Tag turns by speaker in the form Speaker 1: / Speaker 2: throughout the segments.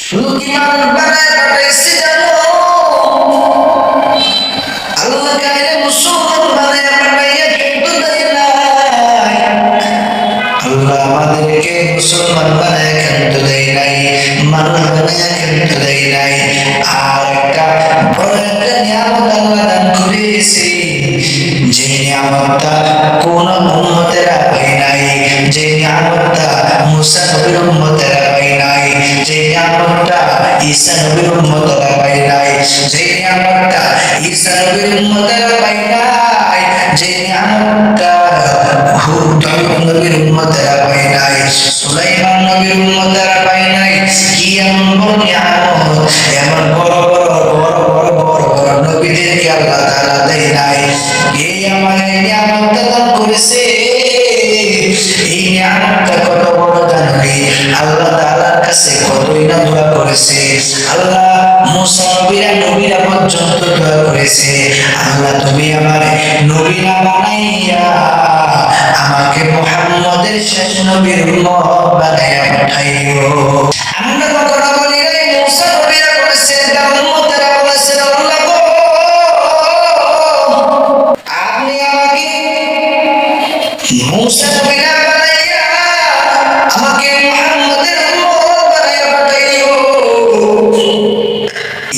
Speaker 1: শুধু কি মানুষ বানায় পাঠাইছে জানো আল্লাহ কাইরে মুসলমান বানায় পাঠাইয়া কিন্তু দেয় নাই। আল্লাহ আমাদেরকে যে নিয়ামতটা কোন যে নিয়ামতটা মুসা নবীর উম্মতেরা পায় নাই, যে নিয়ামতটা ঈসা নবীর উম্মতেরা পায় নাই, যে নিয়ামতটা ঈসা নবীর উম্মতেরা পায় নাই, যে নিয়ামতটা হুদ নবীর উম্মতেরা পায় নাই, সুলাইমান নবীর উম্মতেরা পায় নাই, কি এমন নিয়ামত এমন বড় বড় বড় বড় বড় বড় নবীদেরকে আল্লাহ তাআলা দেয় নাই। এই আমার এই নিয়ামতটা কত বড় জানবি আল্লাহ তাআলার কাছে কতই না দোয়া করেছে। আল্লাহ মুসা নবীরা নবীরা পর্যন্ত দোয়া করেছে। আল্লাহ তুমি আমার নবীরা বানাইয়া আমাকে মুহাম্মদের শেষ নবীর উম্মত বানাইয়া পাঠাইও। আমরা কখনো বলি নাই, মুসা নবীরা করেছে উম্মতেরা বলেছে আল্লাহ আপনি আমাকে মুসা নবীরা আমাকে মুহাম্মদের উম্মত বানাইয়া পাঠাইও।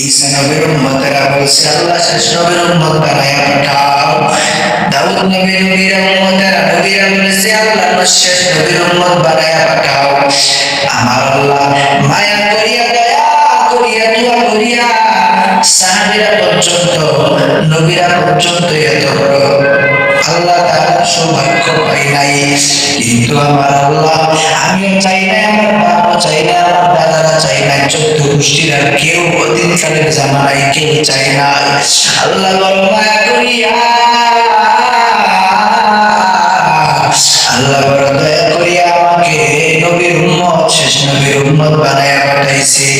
Speaker 1: ঈসা নবীর উম্মতেরা বলছে, আল্লাহ শেষ নবীর উম্মত বানাইয়া পাঠাও। দাউদ নবীর নবীর উম্মতেরা নবীরা বলেছে, আল্লাহ পর্যন্ত এত বড় আল্লাহ তাআলা সৌভাগ্য পাই নাই। কিন্তু আমার আল্লাহ, আমিও চাই না, আমার বাবা চাই না, আমার দাদারা চাই না চোদ্দ গোষ্ঠীর কেউ অতীতকালের জামানায় কেউ চাই না। আল্লাহ মায়া করিয়া, আল্লাহ দয়া করিয়া আমাকে নবীর উম্মত, শেষ নবীর উম্মত বানায়া পাঠাইছে।